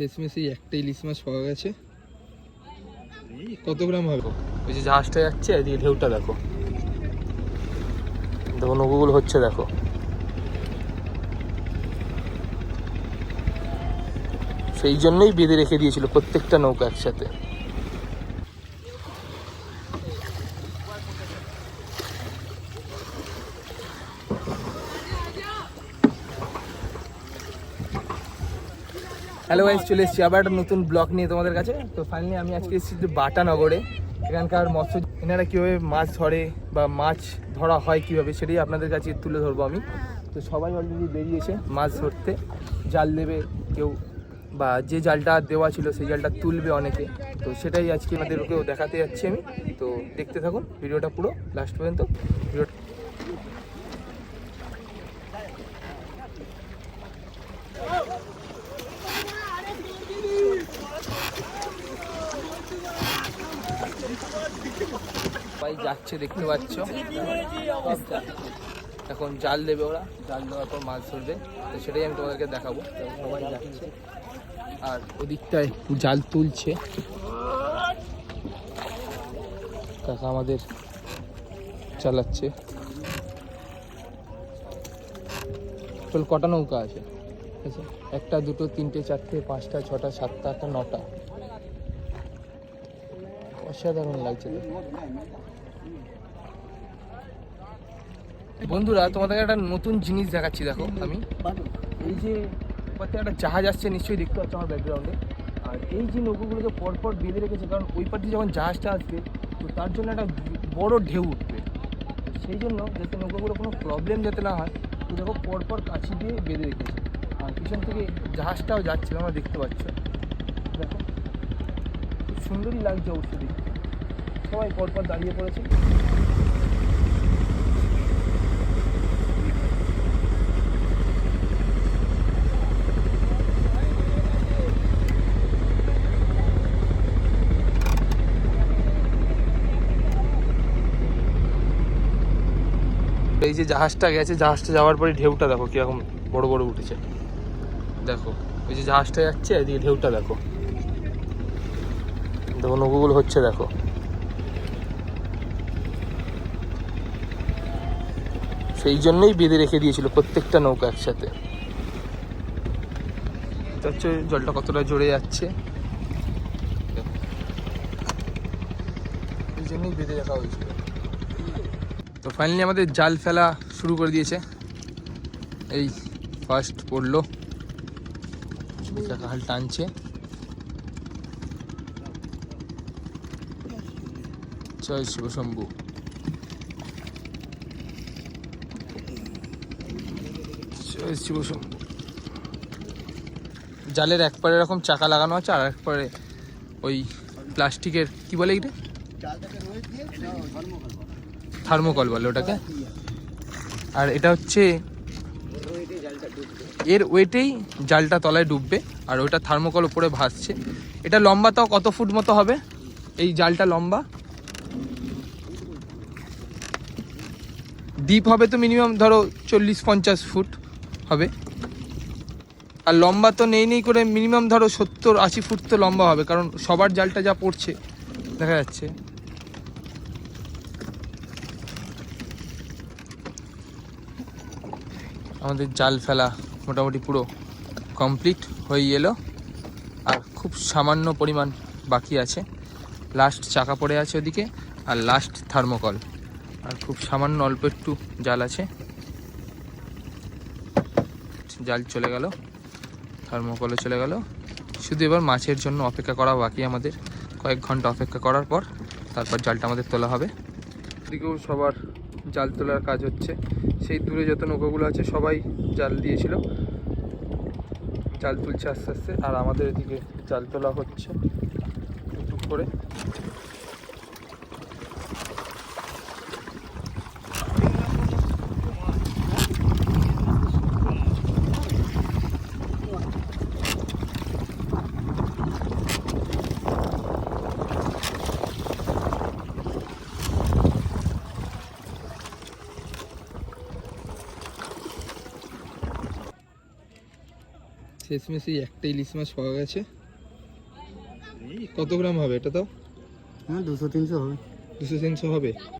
শেষমেশে একটা ইলিশ মাছ পাওয়া গেছে। কত গ্রাম হবে? ওই যে জাহাজটা যাচ্ছে, এদিকে ঢেউটা দেখো। দেখো, নৌকোগুলো হচ্ছে, দেখো। সেই জন্যই বেঁধে রেখে দিয়েছিল প্রত্যেকটা নৌকা একসাথে। হ্যালো গাইস চলে এসেছি আবার একটা নতুন ব্লগ নিয়ে তোমাদের কাছে। তো ফাইনালি আমি আজকে এসেছি বাটা নগরে এখানকার মৎস্য এনারা কীভাবে মাছ ধরে বা মাছ ধরা হয় কীভাবে সেটাই আপনাদের কাছে তুলে ধরবো আমি। তো সবাই অলরেডি বেরিয়েছে মাছ ধরতে। জাল দেবে কেউ বা যে জালটা দেওয়া ছিল সেই জালটা তুলবে অনেকে। তো সেটাই আজকে আমাদেরকেও দেখাতে যাচ্ছি আমি। তো দেখতে থাকুন, ভিডিওটা পুরো লাস্ট পর্যন্ত। ভিডিওটা সবাই যাচ্ছে, দেখতে পাচ্ছ। এখন জাল দেবে ওরা, জাল দেওয়ার পর মাছ ধরবে। তো সেটাই আমি তোমাদেরকে দেখাবো। সবাই যাচ্ছে। আর ওদিকটায় জাল তুলছে। কাকা আমাদের চালাচ্ছে। টোটাল কটা নৌকা আছে? একটা, দুটো, তিনটে, চারটে, পাঁচটা, ছটা, সাতটা, আটটা, নটা। অসাধারণ লাগছে বন্ধুরা, তোমাদেরকে একটা নতুন জিনিস দেখাচ্ছি, দেখো আমি। এই যে একটা জাহাজ আসছে, নিশ্চয়ই দেখতে পাচ্ছ আমার ব্যাকগ্রাউন্ডে আর এই যে নৌকোগুলোকে পরপর বেঁধে রেখেছে, কারণ ওই দিয়ে যখন জাহাজটা আসবে, তো তার জন্য একটা বড় ঢেউ উঠবে। সেই জন্য যাতে নৌকোগুলো কোনো প্রবলেম যাতে না হয়, তো দেখো পরপর কাছি দিয়ে বেঁধে রেখেছে। আর পিছন থেকে জাহাজটাও যাচ্ছিল আমরা দেখতে পাচ্ছ। দেখো, খুব সুন্দরই লাগছে অবশ্য দেখতে। সবাই পরপর দাঁড়িয়ে পড়েছে। এই যে জাহাজটা গেছে, জাহাজটা যাওয়ার পরে ঢেউটা দেখো কীরকম বড় বড় উঠেছে। দেখো ওই যে জাহাজটা যাচ্ছে, এদিকে ঢেউটা দেখো। দেখো নৌকোগুলো হচ্ছে, দেখো। সেই জন্যই বেঁধে রেখে দিয়েছিল প্রত্যেকটা নৌকা একসাথে। জলটা কতটা জোরে যাচ্ছে। এই জন্যই বেঁধে রাখা হয়েছিল। তো ফাইনালি আমাদের জাল ফেলা শুরু করে দিয়েছে। এই ফার্স্ট পড়ল। হাল টানছে। জয় শিবশম্ভু জয় শিবশম্ভু জালের এক পারে এরকম চাকা লাগানো আছে, আর এক পারে ওই প্লাস্টিকের, কি বলে এটা? থার্মোকল বলে ওটাকে। আর এটা হচ্ছে, এর ওয়েটেই জালটা তলায় ডুববে, আর ওটা থার্মোকল উপরে ভাসছে। এটা লম্বা তাও কত ফুট মতো হবে? এই জালটা লম্বা। ডিপ হবে তো মিনিমাম ধরো চল্লিশ পঞ্চাশ ফুট। হবে। আর লম্বা তো নেই নেই করে মিনিমাম ধরো সত্তর, আশি ফুট তো লম্বা হবে, কারণ সবার জালটা যা পড়ছে, দেখা যাচ্ছে। আমাদের জাল ফেলা মোটামুটি পুরো কমপ্লিট হয়ে এলো, আর খুব সামান্য পরিমাণ বাকি আছে। লাস্ট চাকা পড়ে আছে ওদিকে, আর লাস্ট থার্মোকল আর খুব সামান্য অল্প একটু জাল আছে। জাল চলে গেল থার্মোকলে চলে গেল। শুধু এবার মাছের জন্য অপেক্ষা করা বাকি আমাদের। কয়েক ঘণ্টা অপেক্ষা করার পর তারপর জালটা আমাদের তোলা হবে। এদিকেও সবার জাল তোলার কাজ হচ্ছে। সেই দূরে যত নৌকাগুলো আছে, সবাই জাল দিয়েছিল। জাল তুলছে আস্তে আস্তে, আর আমাদের এদিকে জাল তোলা হচ্ছে। করে। শেষমেশ এই একটা ইলিশ মাছ পাওয়া গেছে। কত গ্রাম হবে এটা তো হ্যাঁ দুশো তিনশো হবে। দুশো তিনশো হবে?